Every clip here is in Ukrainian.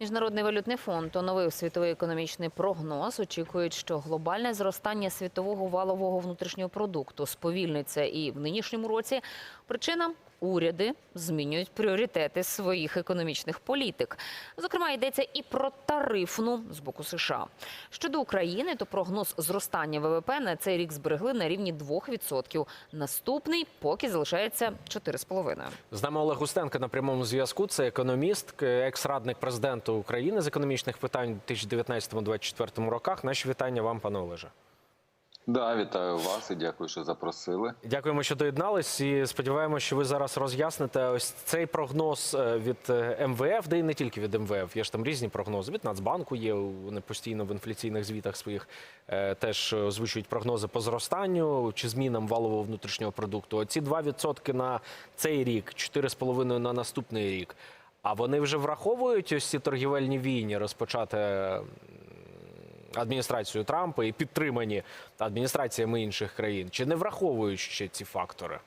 Міжнародний валютний фонд оновив світовий економічний прогноз. Очікують, що глобальне зростання світового валового внутрішнього продукту сповільниться і в нинішньому році. Причина уряди змінюють пріоритети своїх економічних політик. Зокрема, йдеться і про тарифну з боку США. Щодо України, то прогноз зростання ВВП на цей рік зберегли на рівні 2%. Наступний поки залишається 4,5%. З нами Олег Устенко на прямому зв'язку. Це економіст, екс-радник президента України з економічних питань у 2019-2024 роках. Наші вітання вам, пане Олеже. Да, вітаю вас і дякую, що запросили. Дякуємо, що доєднались. І сподіваємося, що ви зараз роз'ясните ось цей прогноз е, від е, МВФ, де і не тільки від МВФ. Є ж там різні прогнози. Від Нацбанку є вони постійно в інфляційних звітах своїх е, теж озвучують прогнози по зростанню чи змінам валового внутрішнього продукту. Оці 2% на цей рік, 4,5% на наступний рік. А вони вже враховують ось ці торгівельні війні, розпочати адміністрацією Трампа і підтримані адміністраціями інших країн, чи не враховують ще ці фактори?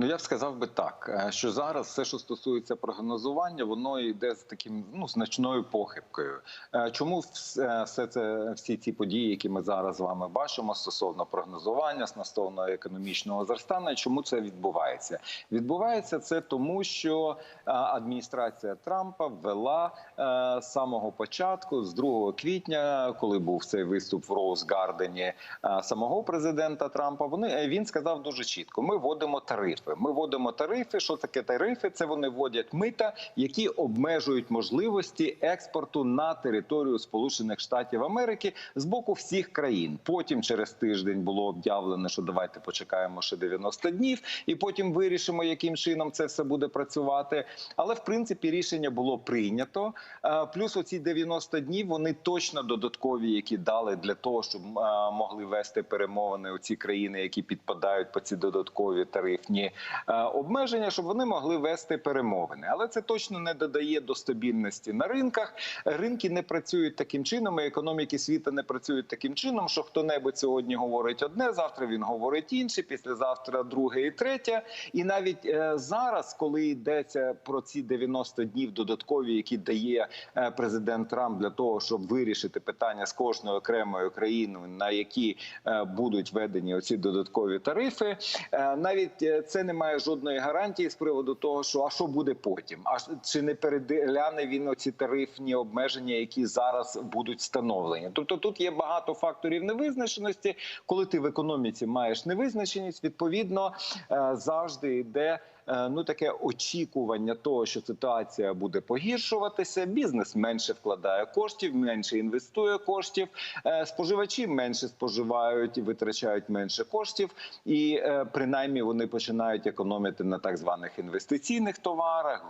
Ну я б сказав би так, е, що зараз все, що стосується прогнозування, воно йде з таким ну значною похибкою. Е, Чому все все це всі ці події, які ми зараз з вами бачимо стосовно прогнозування, стосовно економічного зростання, чому це відбувається? Відбувається це тому, що е, адміністрація Трампа ввела е, з самого початку, з 2 квітня, коли був цей виступ в Роуз Гардені е, самого президента Трампа. Вони е, він сказав дуже чітко: ми вводимо тарифи. Ми вводимо тарифи. Що таке тарифи? Це вони вводять мита, які обмежують можливості експорту на територію Сполучених Штатів Америки з боку всіх країн. Потім через тиждень було об'явлено, що давайте почекаємо ще 90 днів, і потім вирішимо, яким чином це все буде працювати. Але в принципі рішення було прийнято. Е, Плюс оці 90 днів вони точно додаткові, які дали для того, щоб е, могли вести перемовини у ці країни, які підпадають по ці додаткові тарифні обмеження, щоб вони могли вести перемовини. Але це точно не додає до стабільності на ринках. Ринки не працюють таким чином, і економіки світу не працюють таким чином, що хто-небудь сьогодні говорить одне, завтра він говорить інше, післязавтра друге і третє. І навіть е, зараз, коли йдеться про ці 90 днів додаткові, які дає е, президент Трамп для того, щоб вирішити питання з кожною окремою країною, на які е, будуть введені оці додаткові тарифи, е, навіть е, це не має жодної гарантії з приводу того, що а що буде потім, а чи не перегляне він оці тарифні обмеження, які зараз будуть встановлені. Тобто тут є багато факторів невизначеності. Коли ти в економіці маєш невизначеність, відповідно е, завжди йде. Е, Ну, таке очікування того, що ситуація буде погіршуватися. Бізнес менше вкладає коштів, менше інвестує коштів. е, Споживачі менше споживають і витрачають менше коштів, і е, принаймні вони починають економити на так званих інвестиційних товарах.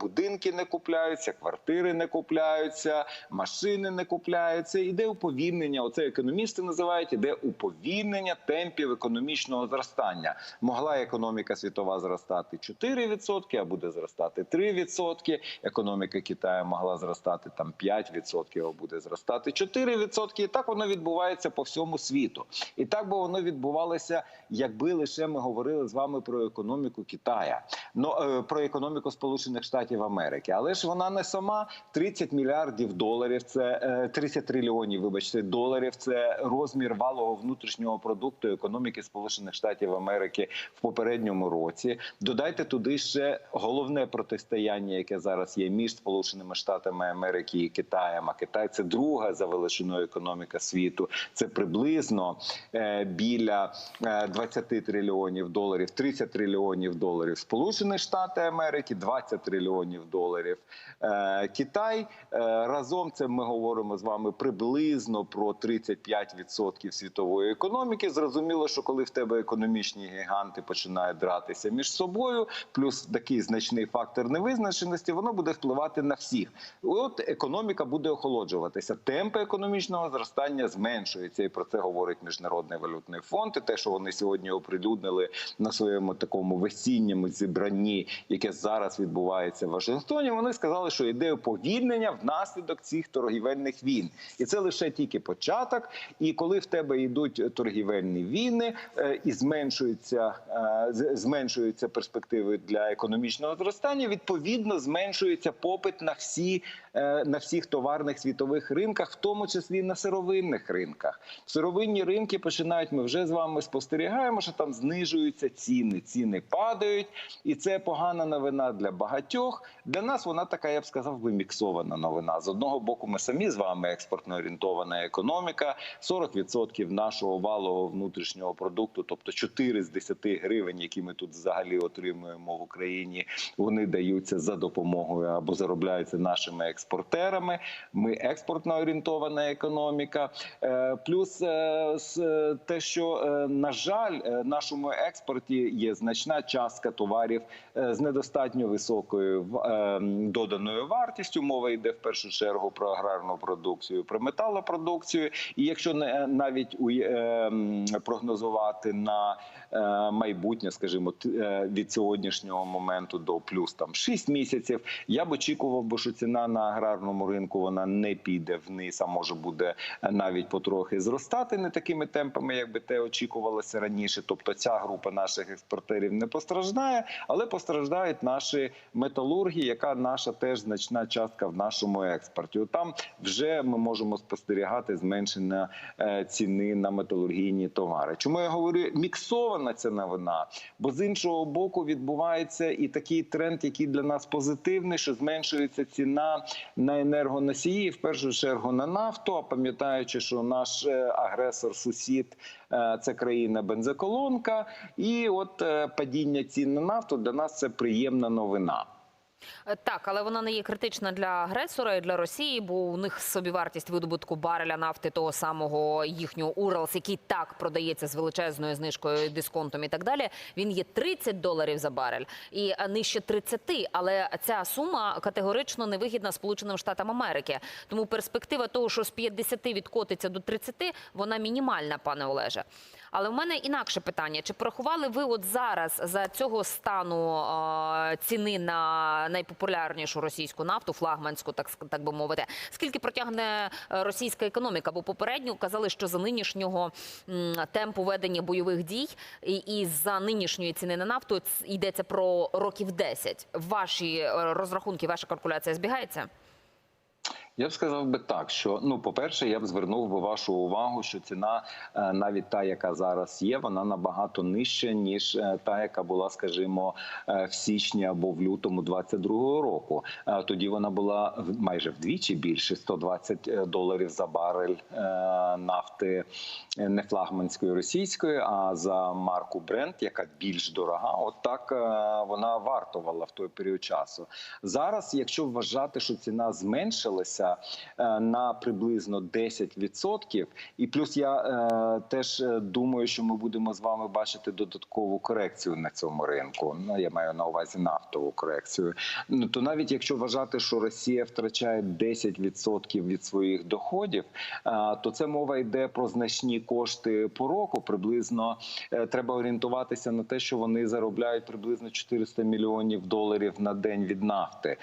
Будинки не купляються, квартири не купляються, машини не купляються. Іде уповільнення. Оце економісти називають іде уповільнення темпів економічного зростання. Могла економіка світова зростати 4%, а буде зростати 3%. Економіка Китаю могла зростати там 5%, а буде зростати 4%. І так воно відбувається по всьому світу. І так би воно відбувалося, якби лише ми говорили з вами про економіку Китая, ну е, про економіку Сполучених Штатів Америки. Але ж вона не сама 30 мільярдів доларів. Це е, 30 трильйонів, вибачте, доларів. Це розмір валового внутрішнього продукту економіки Сполучених Штатів Америки в попередньому році. Додайте туди ще головне протистояння, яке зараз є між Сполученими Штатами Америки і Китаєм. А Китай це друга за величиною економіка світу. Це приблизно е, біля е, 20 трильйонів доларів, 30 трильйонів доларів Сполучені Штати Америки, 20 трильйонів доларів е, Китай. Е, разом це ми говоримо з вами приблизно про 35% світової економіки. Зрозуміло, що коли в тебе економічні гіганти починають дратися між собою, плюс такий значний фактор невизначеності, воно буде впливати на всіх. От економіка буде охолоджуватися. Темпи економічного зростання зменшуються, і про це говорить міжнародний валютний фонд. І те, що вони сьогодні оприлюднили на своєму такому весінньому зібранні, яке зараз відбувається в Вашингтоні. Вони сказали, що йде уповільнення внаслідок цих торгівельних війн, і це лише тільки початок. І коли в тебе йдуть торгівельні війни е, і зменшуються, е, з- зменшуються перспективи для економічного зростання, відповідно зменшується попит на всі на всіх товарних світових ринках, в тому числі на сировинних ринках. Сировинні ринки починають. Ми вже з вами спостерігаємо, що там знижуються ціни. Ціни падають, і це погана новина для багатьох. Для нас вона така, я б сказав, би міксована новина. З одного боку, ми самі з вами експортно орієнтована економіка. 40% нашого валового внутрішнього продукту, тобто 4 з 10 гривень, які ми тут взагалі отримуємо в Україні, вони даються за допомогою або заробляються нашими експортерами. Ми експортно орієнтована економіка. Е, Плюс е, е, те, що на жаль, нашому експорті є значна частка товарів з недостатньо високою доданою вартістю. Мова йде в першу чергу про аграрну продукцію, про металопродукцію. І якщо навіть прогнозувати на майбутнє, скажімо, від сьогоднішнього моменту до плюс там 6 місяців, я б очікував, би, що ціна на аграрному ринку вона не піде вниз, а може буде е, навіть потрохи зростати не такими темпами, як би те очікувалося раніше. Тобто ця група наших експортерів не постраждає, але постраждають наші металурги, яка наша теж значна частка в нашому експорті. От Там вже ми можемо спостерігати зменшення е, ціни на металургійні товари. Чому я говорю міксована ця новина? Бо з іншого боку відбувається і такий тренд, який для нас позитивний, що зменшується ціна на енергоносії, в першу чергу на нафту. А пам'ятаючи, що наш е, агресор, сусід е, це країна бензоколонка, і от е, падіння цін на нафту для нас це приємна новина. Е, Так, але вона не є критична для агресора і для Росії, бо у них собівартість видобутку бареля нафти того самого їхнього Уралс, який так продається з величезною знижкою, дисконтом і так далі. Він є 30 доларів за барель і е, нижче 30, але ця сума категорично невигідна Сполученим Штатам Америки. Тому перспектива того, що з 50 відкотиться до 30, вона мінімальна, пане Олеже. Але в мене інакше питання: чи порахували ви от зараз за цього стану ціни на найпопулярнішу російську нафту, флагманську, так би мовити, скільки протягне е, російська економіка? Бо попередньо казали, що за нинішнього темпу ведення бойових дій і, і за нинішньої ціни на нафту йдеться про років 10. Ваші е, розрахунки, ваша калькуляція збігається? Я б сказав би так, що ну, по-перше, я б звернув би вашу увагу, що ціна, е, навіть та, яка зараз є, вона набагато нижча ніж е, та, яка була, скажімо, е, в січні або в лютому 22-го року. Тоді вона була майже вдвічі більше 120 доларів за барель нафти не флагманської російської, а за марку Brent, яка більш дорога. От так вона вартувала в той період часу. Зараз, якщо вважати, що ціна зменшилася е, на приблизно 10%, і плюс я е, теж е, думаю, що ми будемо з вами бачити додаткову корекцію на цьому ринку. Ну я маю на увазі нафтову корекцію. Ну то навіть якщо вважати, що Росія втрачає 10% від своїх доходів, то це мова йде про значні кошти по року. Приблизно треба орієнтуватися на те, що вони заробляють приблизно 400 мільйонів доларів на день від нафти.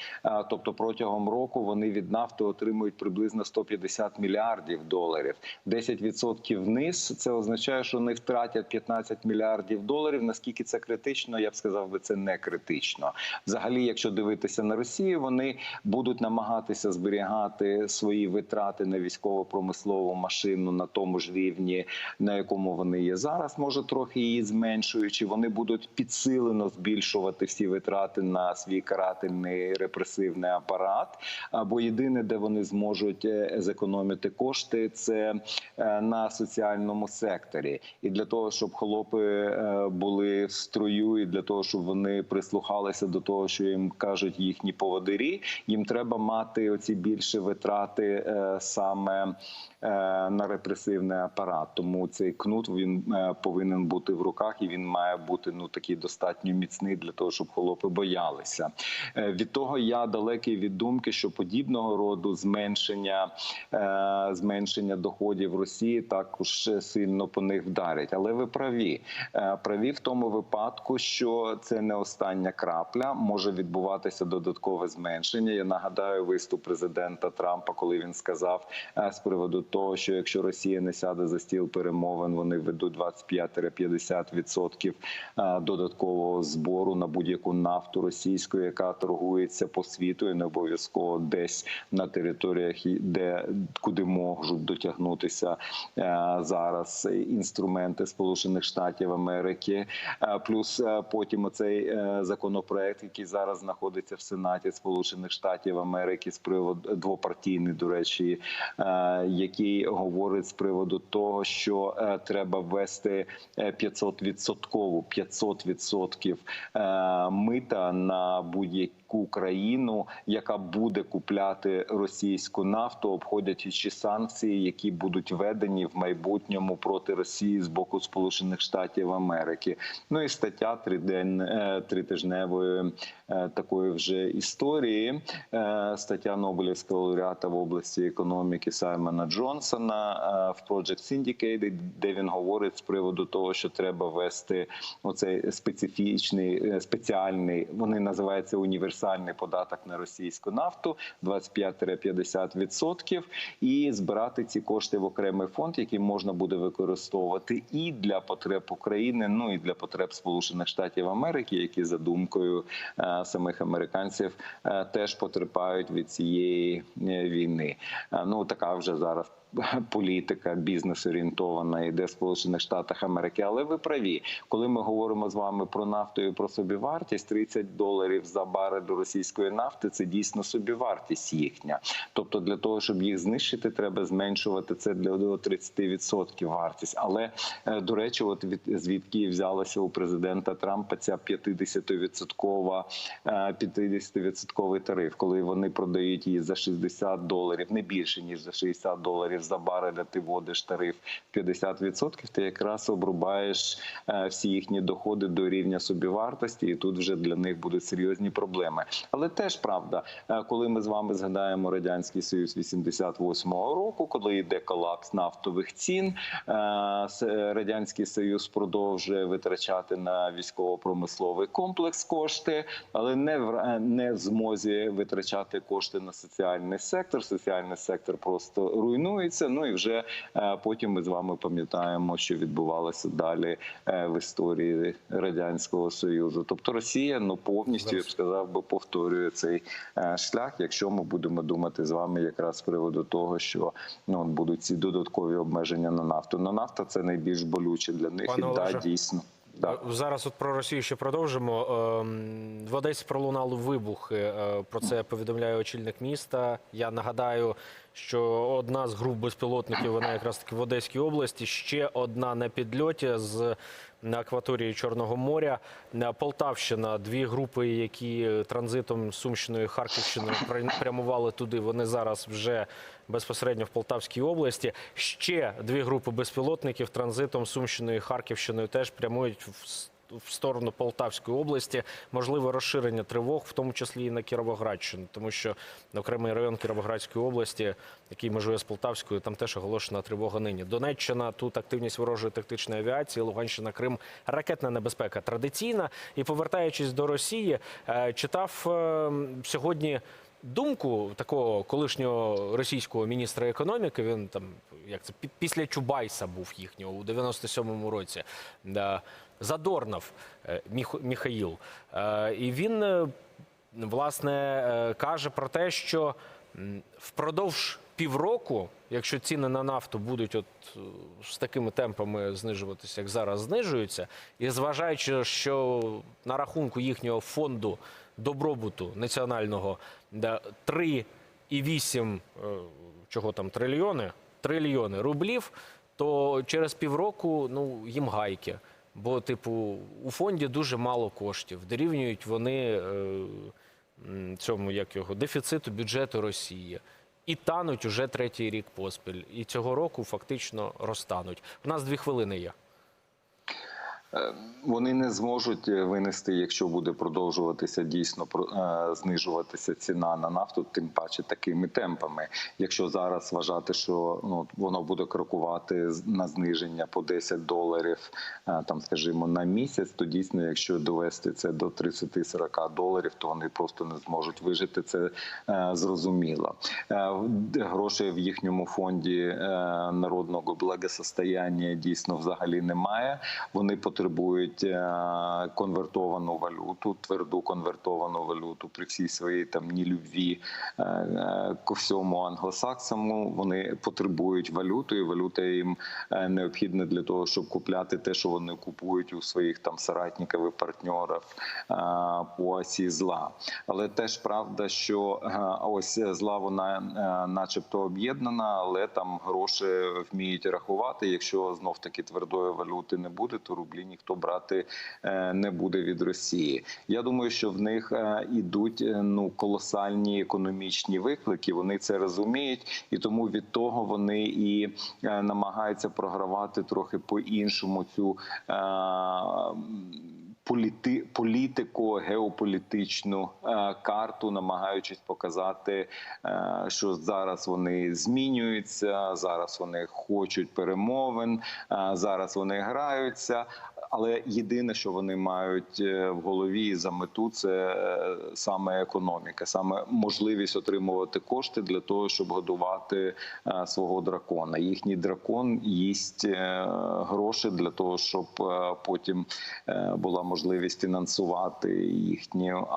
Тобто протягом року вони від нафти отримують приблизно 150 мільярдів доларів. 10% вниз це означає, що вони втратять 15 мільярдів доларів. Наскільки це критично? Я б сказав би, це не критично. Взагалі, якщо дивитися на Росію, вони будуть намагатися зберігати свої витрати на військово-промислову машину на тому ж рівні, на якому вони є зараз. Може трохи її зменшуючи. Вони будуть підсилено збільшувати всі витрати на свій карательний репресивний апарат. Або єдине, де вони зможуть е, зекономити кошти, це е, на соціальному секторі. І для того, щоб холопи е, були в строю, і для того, щоб вони прислухалися до того, що їм кажуть їхні поводирі, їм треба мати оці більші витрати саме на репресивний апарат. Тому цей кнут він повинен бути в руках, і він має бути ну такий достатньо міцний для того, щоб холопи боялися. Від того я далекий від думки, що подібного роду приводу зменшення е, зменшення доходів Росії також сильно по них вдарить. Але ви праві. Е, Праві в тому випадку, що це не остання крапля, може відбуватися додаткове зменшення. Я нагадаю виступ президента Трампа, коли він сказав е, з приводу того, що якщо Росія не сяде за стіл перемовин, вони ведуть 25-50% е, додаткового збору на будь-яку нафту російську, яка торгується по світу, і не обов'язково десь на територіях, де куди можуть дотягнутися е, зараз інструменти Сполучених Штатів Америки. Е, Плюс е, потім оцей законопроект, який зараз знаходиться в Сенаті Сполучених Штатів Америки, з приводу двопартійний, до речі, який говорить з приводу того, що треба ввести 500 відсоткову 500 відсотків мита на будь-яку країну, яка буде купляти російську нафту, обходячи санкції, які будуть введені в майбутньому проти Росії з боку Сполучених Штатів Америки. Ну і стаття тридень е, тритижневої е, такої вже історії. Е, Стаття Нобелівського лауреата в області економіки Саймона Джонсона в Project Syndicate, де він говорить з приводу того, що треба ввести оцей специфічний спеціальний. Вони називаються універсальний податок на російську нафту 25-50% і збирати ці кошти в окремий фонд, який можна буде використовувати і для потреб України, ну і для потреб Сполучених Штатів Америки, які за думкою е, самих американців е, теж потерпають від цієї е, війни. Ну така вже зараз. Політика бізнес орієнтована йде в Сполучених Штатах Америки, але ви праві, коли ми говоримо з вами про нафту і про собівартість, 30 доларів за до російської нафти це дійсно собівартість їхня. Тобто, для того, щоб їх знищити, треба зменшувати це для до 30% вартість. Але е, до речі, от від звідки взялася у президента Трампа ця 50-відсоткова 50-відсотковий тариф, коли вони продають її за 60 доларів, не більше ніж за 60 доларів за барель, а ти вводиш тариф 50%, ти якраз обрубаєш е, всі їхні доходи до рівня собівартості, і тут вже для них будуть серйозні проблеми. Але теж правда, е, коли ми з вами згадаємо радянський союз 88-го року, коли йде колапс нафтових цін, е, радянський союз продовжує витрачати на військово-промисловий комплекс кошти, але не в не в змозі витрачати кошти на соціальний сектор. Соціальний сектор просто руйнується. Ну і вже е, потім ми з вами пам'ятаємо, що відбувалося далі е, в історії радянського союзу. Тобто Росія ну повністю я б сказав би повторює цей е, шлях, якщо ми будемо думати з вами якраз з приводу того, що ну будуть ці додаткові обмеження на нафту. На нафта це найбільш болюче для них Пане і да, дійсно. Так. Зараз от про Росію ще продовжимо. Ем, В Одесі пролунали вибухи. Е, Про це повідомляє очільник міста. Я нагадаю, що одна з груп безпілотників вона якраз таки в Одеській області. Ще одна на підльоті з на акваторії Чорного моря. Полтавщина, дві групи, які транзитом Сумщиною Харківщиною прямували туди. Вони зараз вже безпосередньо в Полтавській області. Ще дві групи безпілотників транзитом Сумщиною і Харківщиною теж прямують в в сторону Полтавської області. Можливе розширення тривог, в тому числі і на Кіровоградщину, тому що окремий район Кіровоградської області, який межує з Полтавською, там теж оголошена тривога нині. Донеччина тут активність ворожої тактичної авіації, Луганщина, Крим, ракетна небезпека традиційна. І повертаючись до Росії, е, читав е, сьогодні. Думку такого колишнього російського міністра економіки, він там як це пі- після Чубайса був їхнього у 97-му році. Да, Задорнов е, Міх-. Е, І він е, власне каже про те, що впродовж півроку, якщо ціни на нафту будуть от з такими темпами знижуватися, як зараз знижуються, і зважаючи, що на рахунку їхнього фонду добробуту національного да, 3,8 е, чого там трильйони, трильйони рублів, то через півроку ну їм гайки. Бо, типу, у фонді дуже мало коштів. Дорівнюють вони е, цьому як його дефіциту бюджету Росії. І тануть уже третій рік поспіль. І цього року фактично розтануть. У нас дві хвилини є. Е, Вони не зможуть е, винести, якщо буде продовжуватися дійсно е, знижуватися ціна на нафту, тим паче такими темпами. Якщо зараз вважати, що ну воно буде крокувати на зниження по 10 доларів, там скажімо, на місяць, то дійсно, якщо довести це до 30-40 доларів, то вони просто не зможуть вижити. Це зрозуміло. Грошей в їхньому фонді народного благосостояння дійсно взагалі немає. Вони потребують е, конвертовану валюту, тверду конвертовану валюту при всій своїй там ні любві е, е, ко всьому англосаксому. Вони потребують валюту, і валюта їм необхідна для того, щоб купляти те, що вони купують у своїх там соратників і партнерів по осі зла. Але теж правда, що ось зла вона начебто об'єднана, але там гроші вміють рахувати. Якщо знов таки твердої валюти не буде, то рублі ніхто брати е, не буде від Росії. Я думаю, що в них е, ідуть е, ну колосальні економічні виклики. Вони це розуміють, і тому від того вони і намагаються програвати трохи по іншому цю. політи, політико геополітичну е, карту, намагаючись показати, е, що зараз вони змінюються, зараз вони хочуть перемовин, е, зараз вони граються. Але єдине, що вони мають е, в голові за мету, це е, саме економіка, саме можливість отримувати кошти для того, щоб годувати е, свого дракона. Їхній дракон їсть гроші для того, щоб потім була можливість фінансувати їхню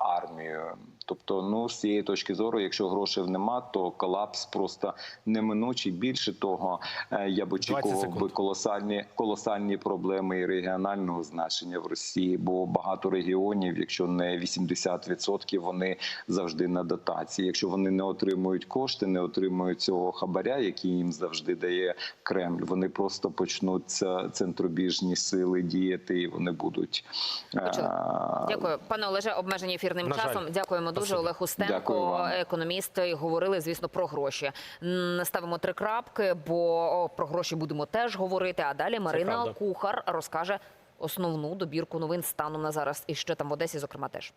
армію. Тобто, ну з цієї точки зору, якщо грошей нема, то колапс просто неминучий. Більше того, е, я б очікував би колосальні колосальні проблеми і регіонального значення в Росії, бо багато регіонів, якщо не 80%, вони завжди на дотації. Якщо вони не отримують кошти, не отримують цього хабаря, який їм завжди дає Кремль, вони просто почнуть це- центробіжні сили діяти, і вони будуть Почули. е, Дякую, пане Олеже. Обмежені ефірним На жаль. часом. Дякуємо дуже. Олег Устенко, економіст. І Говорили, звісно, про гроші. Ставимо три крапки, бо про гроші будемо теж говорити. А далі Марина. Кухар розкаже основну добірку новин станом на зараз, і що там в Одесі, зокрема, теж.